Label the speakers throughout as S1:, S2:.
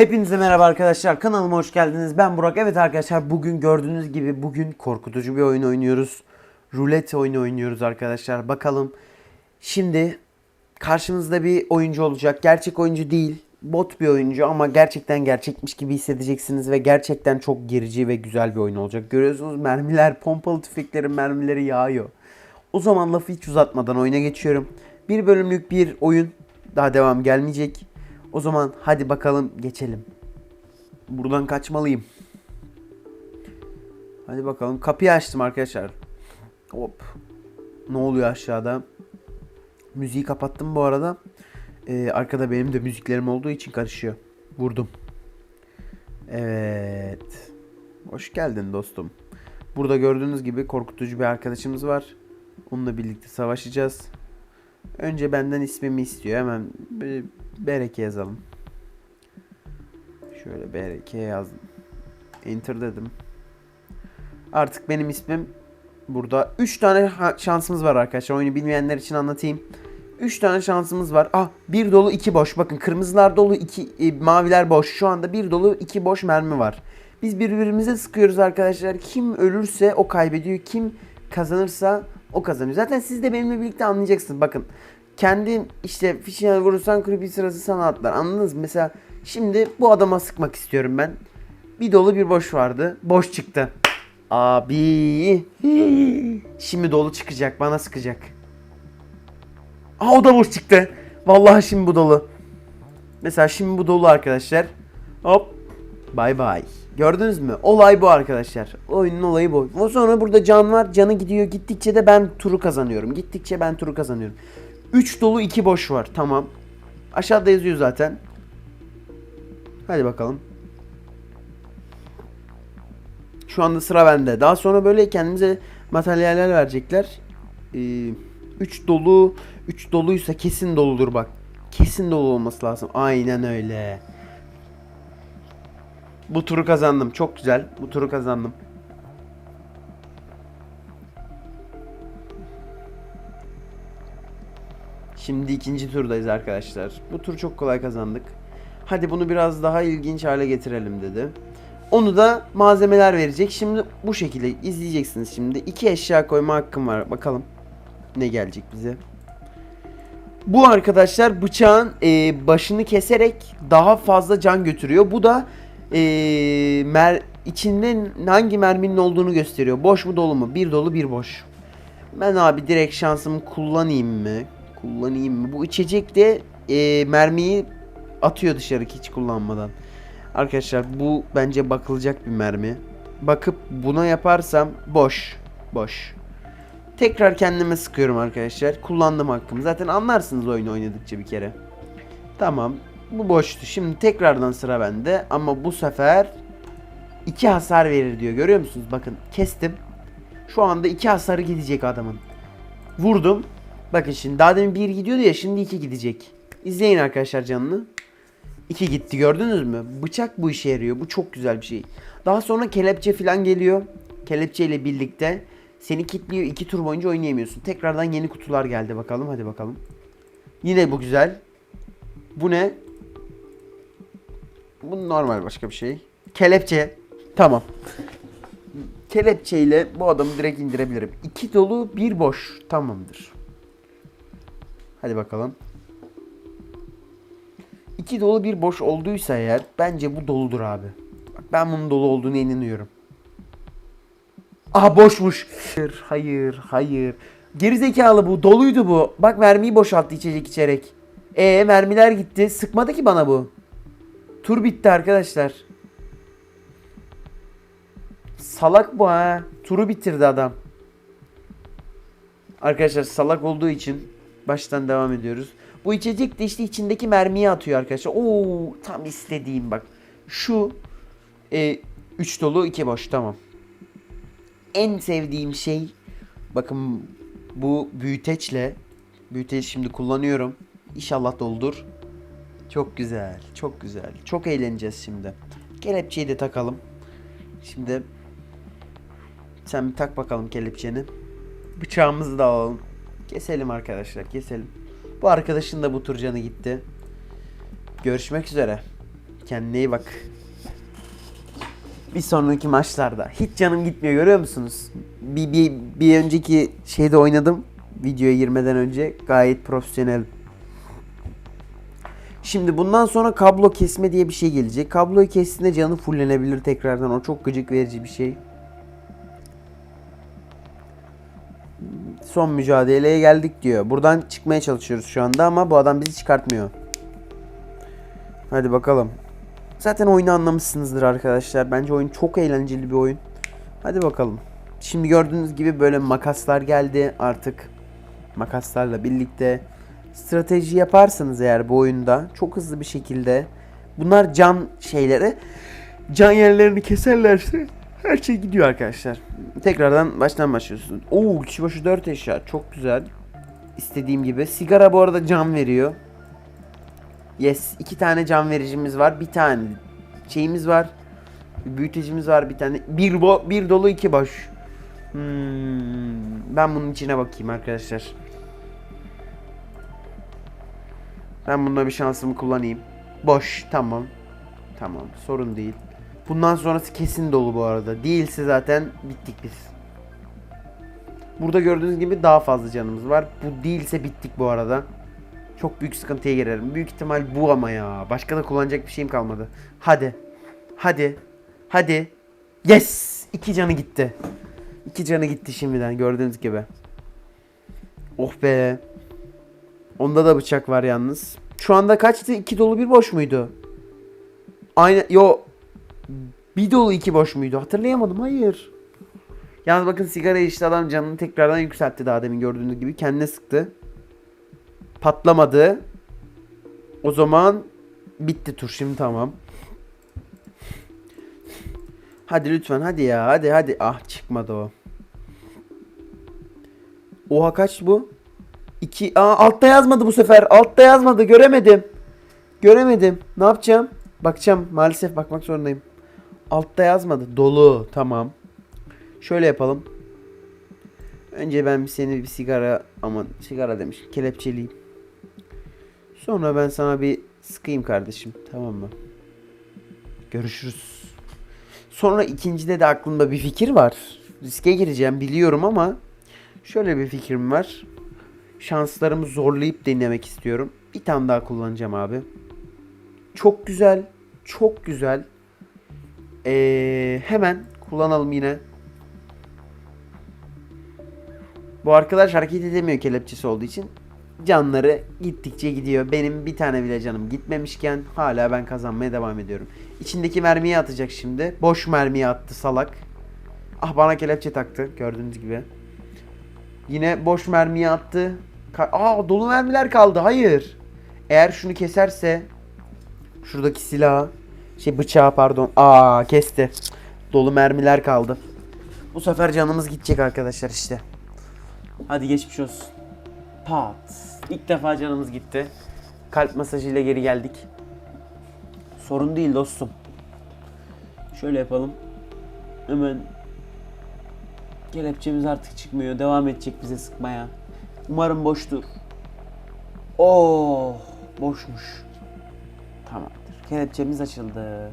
S1: Hepinize merhaba arkadaşlar. Kanalıma hoş geldiniz. Ben Burak. Evet arkadaşlar bugün gördüğünüz gibi bugün korkutucu bir oyun oynuyoruz. Rulet oyunu oynuyoruz arkadaşlar. Bakalım. Şimdi karşınızda bir oyuncu olacak. Gerçek oyuncu değil. Bot bir oyuncu ama gerçekten gerçekmiş gibi hissedeceksiniz ve gerçekten çok gerici ve güzel bir oyun olacak. Görüyorsunuz mermiler, pompalı tüfeklerin mermileri yağıyor. O zaman lafı hiç uzatmadan oyuna geçiyorum. Bir bölümlük bir oyun. Daha devam gelmeyecek. O zaman hadi bakalım geçelim. Buradan kaçmalıyım. Hadi bakalım. Kapıyı açtım arkadaşlar. Hop. Ne oluyor aşağıda? Müziği kapattım bu arada. Ee, arkada benim de müziklerim olduğu için karışıyor. Vurdum. Evet. Hoş geldin dostum. Burada gördüğünüz gibi korkutucu bir arkadaşımız var. Onunla birlikte savaşacağız. Önce benden ismimi istiyor. Hemen Bereke yazalım. Şöyle Bereke yazdım. Enter dedim. Artık benim ismim burada. 3 tane şansımız var arkadaşlar. Oyunu bilmeyenler için anlatayım. 3 tane şansımız var. Ah bir dolu iki boş. Bakın kırmızılar dolu iki e, maviler boş. Şu anda bir dolu iki boş mermi var. Biz birbirimize sıkıyoruz arkadaşlar. Kim ölürse o kaybediyor. Kim kazanırsa o kazanıyor. Zaten siz de benimle birlikte anlayacaksınız. Bakın kendi işte fişine vurursan creepy sırası sana atlar. Anladınız mı? Mesela şimdi bu adama sıkmak istiyorum ben. Bir dolu bir boş vardı. Boş çıktı. Abi. Şimdi dolu çıkacak. Bana sıkacak. Aa o da boş çıktı. Vallahi şimdi bu dolu. Mesela şimdi bu dolu arkadaşlar. Hop. Bay bay. Gördünüz mü? Olay bu arkadaşlar. Oyunun olayı bu. O sonra burada can var. Canı gidiyor. Gittikçe de ben turu kazanıyorum. Gittikçe ben turu kazanıyorum. 3 dolu 2 boş var. Tamam. Aşağıda yazıyor zaten. Hadi bakalım. Şu anda sıra bende. Daha sonra böyle kendimize materyaller verecekler. 3 dolu 3 doluysa kesin doludur bak. Kesin dolu olması lazım. Aynen öyle. Bu turu kazandım. Çok güzel. Bu turu kazandım. Şimdi ikinci turdayız arkadaşlar. Bu tur çok kolay kazandık. Hadi bunu biraz daha ilginç hale getirelim dedi. Onu da malzemeler verecek. Şimdi bu şekilde izleyeceksiniz şimdi. iki eşya koyma hakkım var. Bakalım ne gelecek bize. Bu arkadaşlar bıçağın e, başını keserek daha fazla can götürüyor. Bu da e, mer içinden hangi merminin olduğunu gösteriyor. Boş mu dolu mu? Bir dolu bir boş. Ben abi direkt şansımı kullanayım mı? Kullanayım mı? Bu içecek de e, mermiyi atıyor dışarı hiç kullanmadan. Arkadaşlar bu bence bakılacak bir mermi. Bakıp buna yaparsam boş. Boş. Tekrar kendime sıkıyorum arkadaşlar. Kullandım hakkımı. Zaten anlarsınız oyunu oynadıkça bir kere. Tamam. Bu boştu. Şimdi tekrardan sıra bende. Ama bu sefer iki hasar verir diyor. Görüyor musunuz? Bakın kestim. Şu anda iki hasarı gidecek adamın. Vurdum. Bakın şimdi daha demin bir gidiyordu ya şimdi iki gidecek. İzleyin arkadaşlar canını. İki gitti gördünüz mü? Bıçak bu işe yarıyor. Bu çok güzel bir şey. Daha sonra kelepçe falan geliyor. Kelepçe ile birlikte seni kilitliyor. iki tur boyunca oynayamıyorsun. Tekrardan yeni kutular geldi bakalım. Hadi bakalım. Yine bu güzel. Bu ne? Bu normal başka bir şey. Kelepçe. Tamam. Kelepçeyle bu adamı direkt indirebilirim. İki dolu bir boş. Tamamdır. Hadi bakalım. İki dolu bir boş olduysa eğer bence bu doludur abi. Bak ben bunun dolu olduğunu inanıyorum. Aha boşmuş. Hayır, hayır, hayır. Gerizekalı bu. Doluydu bu. Bak mermiyi boşalttı içecek içerek. E mermiler gitti. Sıkmadı ki bana bu. Tur bitti arkadaşlar. Salak bu ha. Turu bitirdi adam. Arkadaşlar salak olduğu için baştan devam ediyoruz. Bu içecek de işte içindeki mermiyi atıyor arkadaşlar. Oo tam istediğim bak. Şu 3 dolu 2 boş tamam. En sevdiğim şey bakın bu büyüteçle büyüteç şimdi kullanıyorum. İnşallah doldur. Çok güzel. Çok güzel. Çok eğleneceğiz şimdi. Kelepçeyi de takalım. Şimdi sen bir tak bakalım kelepçeni. Bıçağımızı da alalım. Keselim arkadaşlar keselim. Bu arkadaşın da bu tur canı gitti. Görüşmek üzere. Kendine iyi bak. Bir sonraki maçlarda. Hiç canım gitmiyor görüyor musunuz? Bir, bir, bir önceki şeyde oynadım. Videoya girmeden önce. Gayet profesyonel. Şimdi bundan sonra kablo kesme diye bir şey gelecek. Kabloyu kestiğinde canı fullenebilir tekrardan. O çok gıcık verici bir şey. Son mücadeleye geldik diyor. Buradan çıkmaya çalışıyoruz şu anda ama bu adam bizi çıkartmıyor. Hadi bakalım. Zaten oyunu anlamışsınızdır arkadaşlar. Bence oyun çok eğlenceli bir oyun. Hadi bakalım. Şimdi gördüğünüz gibi böyle makaslar geldi artık. Makaslarla birlikte strateji yaparsanız eğer bu oyunda çok hızlı bir şekilde bunlar can şeyleri can yerlerini keserlerse her şey gidiyor arkadaşlar. Tekrardan baştan başlıyorsun. Oo kişi başı 4 eşya çok güzel. İstediğim gibi. Sigara bu arada can veriyor. Yes. iki tane can vericimiz var. Bir tane şeyimiz var. Bir büyütecimiz var bir tane. Bir, bo bir dolu iki boş. Hmm, ben bunun içine bakayım arkadaşlar. Ben bunda bir şansımı kullanayım. Boş tamam. Tamam sorun değil. Bundan sonrası kesin dolu bu arada. Değilse zaten bittik biz. Burada gördüğünüz gibi daha fazla canımız var. Bu değilse bittik bu arada. Çok büyük sıkıntıya girerim. Büyük ihtimal bu ama ya. Başka da kullanacak bir şeyim kalmadı. Hadi. Hadi. Hadi. Yes! İki canı gitti. İki canı gitti şimdiden gördüğünüz gibi. Oh be. Onda da bıçak var yalnız. Şu anda kaçtı? İki dolu bir boş muydu? Aynı yo bir dolu iki boş muydu? Hatırlayamadım. Hayır. Yalnız bakın sigara içti adam canını tekrardan yükseltti daha demin gördüğünüz gibi. Kendine sıktı. Patlamadı. O zaman bitti tur şimdi tamam. Hadi lütfen hadi ya hadi hadi. Ah çıkmadı o. Oha kaç bu? 2 Aa altta yazmadı bu sefer. Altta yazmadı. Göremedim. Göremedim. Ne yapacağım? Bakacağım. Maalesef bakmak zorundayım. Altta yazmadı. Dolu. Tamam. Şöyle yapalım. Önce ben seni bir sigara aman sigara demiş. Kelepçeliyim. Sonra ben sana bir sıkayım kardeşim. Tamam mı? Görüşürüz. Sonra ikincide de aklımda bir fikir var. Riske gireceğim biliyorum ama şöyle bir fikrim var. Şanslarımı zorlayıp denemek istiyorum. Bir tane daha kullanacağım abi. Çok güzel. Çok güzel. Ee, hemen kullanalım yine. Bu arkadaş hareket edemiyor kelepçesi olduğu için. Canları gittikçe gidiyor. Benim bir tane bile canım gitmemişken hala ben kazanmaya devam ediyorum. İçindeki mermiyi atacak şimdi. Boş mermiyi attı salak. Ah bana kelepçe taktı gördüğünüz gibi. Yine boş mermiyi attı. Ka- Aa dolu mermiler kaldı. Hayır. Eğer şunu keserse şuradaki silah şey bıçağı pardon. Aa kesti. Dolu mermiler kaldı. Bu sefer canımız gidecek arkadaşlar işte. Hadi geçmiş olsun. Pat. İlk defa canımız gitti. Kalp masajıyla geri geldik. Sorun değil dostum. Şöyle yapalım. Hemen kelepçemiz artık çıkmıyor. Devam edecek bize sıkmaya. Umarım boştur. Oh, boşmuş. Tamamdır. Kelepçemiz açıldı.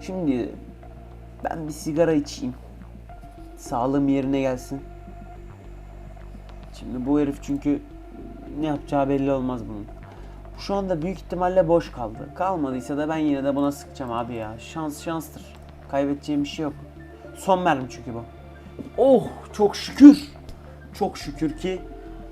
S1: Şimdi ben bir sigara içeyim. Sağlığım yerine gelsin. Şimdi bu herif çünkü ne yapacağı belli olmaz bunun. Şu anda büyük ihtimalle boş kaldı. Kalmadıysa da ben yine de buna sıkacağım abi ya. Şans şanstır. Kaybedeceğim bir şey yok. Son mermi çünkü bu. Oh çok şükür. Çok şükür ki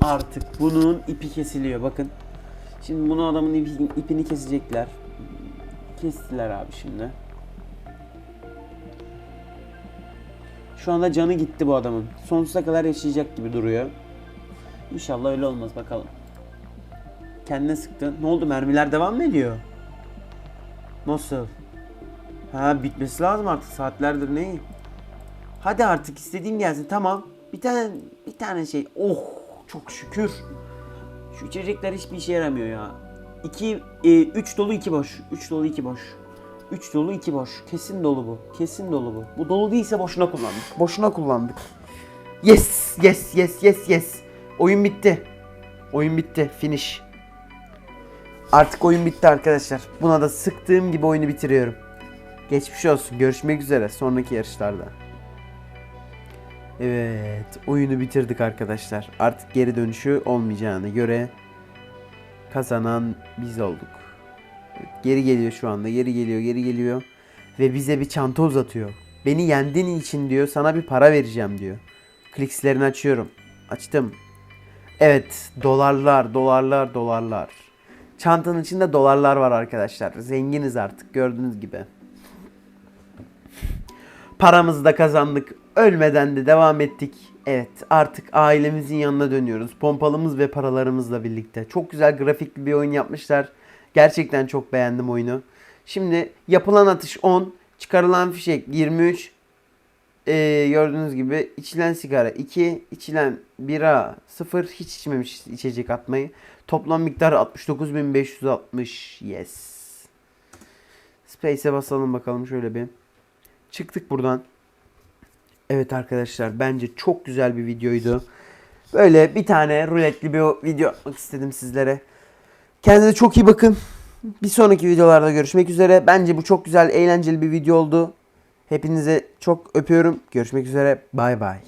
S1: artık bunun ipi kesiliyor bakın. Şimdi bunu adamın ipi- ipini kesecekler. Kestiler abi şimdi. Şu anda canı gitti bu adamın. Sonsuza kadar yaşayacak gibi duruyor. İnşallah öyle olmaz bakalım. Kendine sıktı. Ne oldu mermiler devam mı ediyor? Nasıl? Ha bitmesi lazım artık saatlerdir ne? Hadi artık istediğim gelsin tamam. Bir tane bir tane şey. Oh çok şükür. Şu içecekler hiçbir işe yaramıyor ya. 2 3 dolu 2 boş. 3 dolu 2 boş. 3 dolu 2 boş. Kesin dolu bu. Kesin dolu bu. Bu dolu değilse boşuna kullandık. Boşuna kullandık. Yes, yes, yes, yes, yes. Oyun bitti. Oyun bitti. Finish. Artık oyun bitti arkadaşlar. Buna da sıktığım gibi oyunu bitiriyorum. Geçmiş olsun. Görüşmek üzere sonraki yarışlarda. Evet, oyunu bitirdik arkadaşlar. Artık geri dönüşü olmayacağına göre kazanan biz olduk. Geri geliyor şu anda. Geri geliyor, geri geliyor ve bize bir çanta uzatıyor. Beni yendiğin için diyor, sana bir para vereceğim diyor. Klikslerini açıyorum. Açtım. Evet, dolarlar, dolarlar, dolarlar. Çantanın içinde dolarlar var arkadaşlar. Zenginiz artık gördüğünüz gibi. Paramızı da kazandık. Ölmeden de devam ettik. Evet artık ailemizin yanına dönüyoruz. Pompalımız ve paralarımızla birlikte. Çok güzel grafikli bir oyun yapmışlar. Gerçekten çok beğendim oyunu. Şimdi yapılan atış 10. Çıkarılan fişek 23. Ee, gördüğünüz gibi içilen sigara 2. içilen bira 0. Hiç içmemiş içecek atmayı. Toplam miktarı 69.560. Yes. Space'e basalım bakalım şöyle bir. Çıktık buradan. Evet arkadaşlar bence çok güzel bir videoydu. Böyle bir tane ruletli bir video yapmak istedim sizlere. Kendinize çok iyi bakın. Bir sonraki videolarda görüşmek üzere. Bence bu çok güzel, eğlenceli bir video oldu. Hepinize çok öpüyorum. Görüşmek üzere. Bay bay.